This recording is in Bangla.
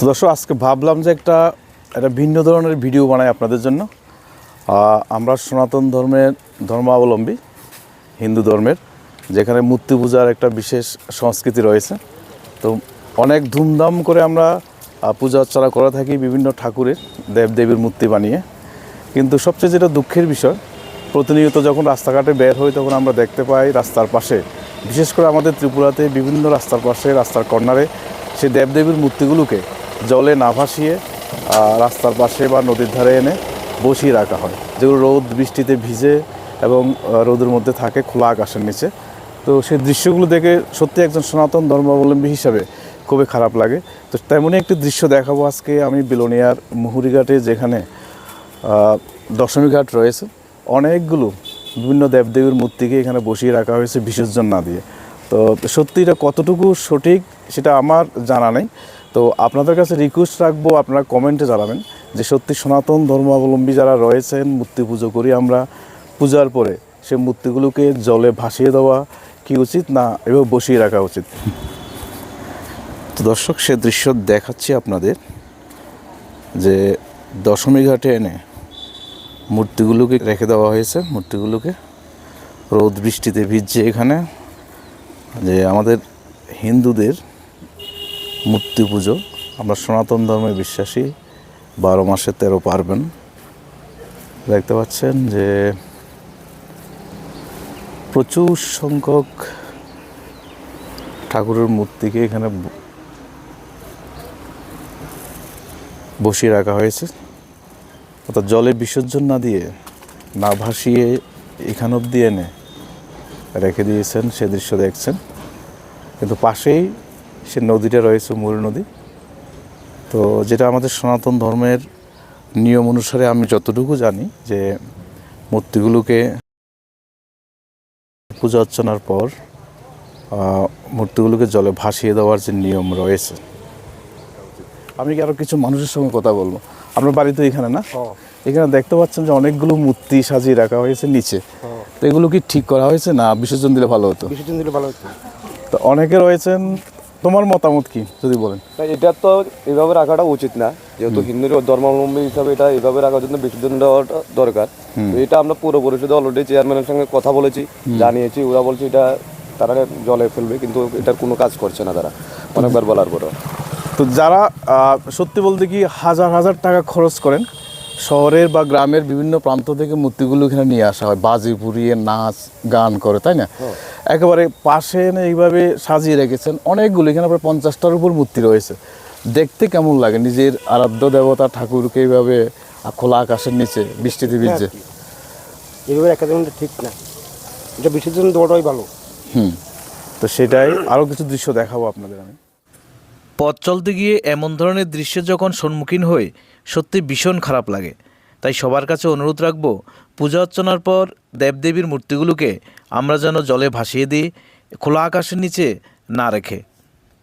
তো দর্শক, আজকে ভাবলাম যে একটা একটা ভিন্ন ধরনের ভিডিও বানাই আপনাদের জন্য। আমরা সনাতন ধর্মের ধর্মাবলম্বী, হিন্দু ধর্মের, যেখানে মূর্তি পূজার একটা বিশেষ সংস্কৃতি রয়েছে। তো অনেক ধুমধাম করে আমরা পূজা অর্চনা করে থাকি বিভিন্ন ঠাকুরের, দেবদেবীর মূর্তি বানিয়ে। কিন্তু সবচেয়ে যেটা দুঃখের বিষয়, প্রতিনিয়ত যখন রাস্তাঘাটে বের হই, তখন আমরা দেখতে পাই রাস্তার পাশে, বিশেষ করে আমাদের ত্রিপুরাতে বিভিন্ন রাস্তার পাশে, রাস্তার কর্নারে, সেই দেবদেবীর মূর্তিগুলোকে জলে না ভাসিয়ে রাস্তার পাশে বা নদীর ধারে এনে বসিয়ে রাখা হয়। যেগুলো রোদ, বৃষ্টিতে ভিজে এবং রোদের মধ্যে থাকে খোলা আকাশের নিচে। তো সেই দৃশ্যগুলো দেখে সত্যি একজন সনাতন ধর্মাবলম্বী হিসাবে খুবই খারাপ লাগে। তো তেমনই একটি দৃশ্য দেখাবো আজকে আমি বিলোনিয়ার মুহুরিঘাটে যেখানে দশমী ঘাট রয়েছে। অনেকগুলো বিভিন্ন দেবদেবীর মূর্তিকে এখানে বসিয়ে রাখা হয়েছে বিসর্জন না দিয়ে। তো সত্যি এটা কতটুকু সঠিক সেটা আমার জানা নেই। তো আপনাদের কাছে রিকোয়েস্ট রাখব, আপনারা কমেন্টে জানাবেন যে সত্যি সনাতন ধর্মাবলম্বী যারা রয়েছেন, মূর্তি পুজো করি আমরা, পূজার পরে সে মূর্তিগুলোকে জলে ভাসিয়ে দেওয়া কি উচিত না এভাবে বসিয়ে রাখা উচিত? তো দর্শক, সে দৃশ্য দেখাচ্ছি আপনাদের যে দশমী ঘাটে এনে মূর্তিগুলোকে রেখে দেওয়া হয়েছে, মূর্তিগুলোকে রোদ বৃষ্টিতে ভিজছে এখানে। যে আমাদের হিন্দুদের মূর্তি পুজো। আমরা সনাতন ধর্মে বিশ্বাসী, বারো মাসে তেরো পারবেন দেখতে পাচ্ছেন যে প্রচুর সংখ্যক ঠাকুরের মূর্তিকে এখানে বসিয়ে রাখা হয়েছে। অর্থাৎ জলে বিসর্জন না দিয়ে, না ভাসিয়ে এখান অব্দি এনে রেখে দিয়েছেন, সে দৃশ্য দেখছেন। কিন্তু পাশেই সে নদীটা রয়েছে মূল নদী। তো যেটা আমাদের সনাতন ধর্মের নিয়ম অনুসারে আমি যতটুকু জানি যে মূর্তিগুলোকে পূজা অর্চনার পর মূর্তিগুলোকে জলে ভাসিয়ে দেওয়ার যে নিয়ম রয়েছে। আমি কি আরও কিছু মানুষের সঙ্গে কথা বলব? আপনার বাড়ি তো এখানে না? এখানে দেখতে পাচ্ছেন যে অনেকগুলো মূর্তি সাজিয়ে রাখা হয়েছে নিচে। তো এগুলো কি ঠিক করা হয়েছে না বিসর্জন দিলে ভালো হতো? বিসর্জন দিলে ভালো হতো। তো অনেকে রয়েছেন তোমার মতামত কি যদি বলেন? এটা তো এভাবে রাখাটা উচিত না। যেহেতু হিন্দু ধর্মাবলম্বী হিসাবে এটা এভাবে রাখার জন্য বিসর্জন দেওয়াটা দরকার। এটা আমরা পুরো পরিষদে অলরেডি চেয়ারম্যানের সঙ্গে কথা বলেছি জানিয়েছি ওরা বলছে এটা তারা জলে ফেলবে কিন্তু এটার কোনো কাজ করছে না তারা। অনেকবার বলার পরও। তো যারা সত্যি বলতে কি হাজার হাজার টাকা খরচ করেন শহরের বা গ্রামের বিভিন্ন প্রান্ত থেকে মূর্তিগুলো এখানে নিয়ে আসা হয়। বাজি পুড়িয়ে নাচ গান করে তাই না? একেবারে পাশে এনে এইভাবে সাজিয়ে রেখেছেন। অনেকগুলো এখানে প্রায় পঞ্চাশটার উপর মূর্তি রয়েছে। দেখতে কেমন লাগে নিজের আরাধ্য দেবতা ঠাকুরকে এইভাবে খোলা আকাশের নিচে বৃষ্টিতে ভিজছে এভাবে একাডেমিটা ঠিক না। এটা বিসর্জন দেওয়াটাই ভালো। হুম। তো সেটাই আরও কিছু দৃশ্য দেখাবো আপনাদের আমি। পথ চলতে গিয়ে এমন ধরনের দৃশ্য যখন সম্মুখীন হই, সত্যি ভীষণ খারাপ লাগে। তাই সবার কাছে অনুরোধ রাখব, পূজা অর্চনার পর দেবদেবীর মূর্তিগুলোকে আমরা যেন জলে ভাসিয়ে দিই, খোলা আকাশের নিচে না রেখে।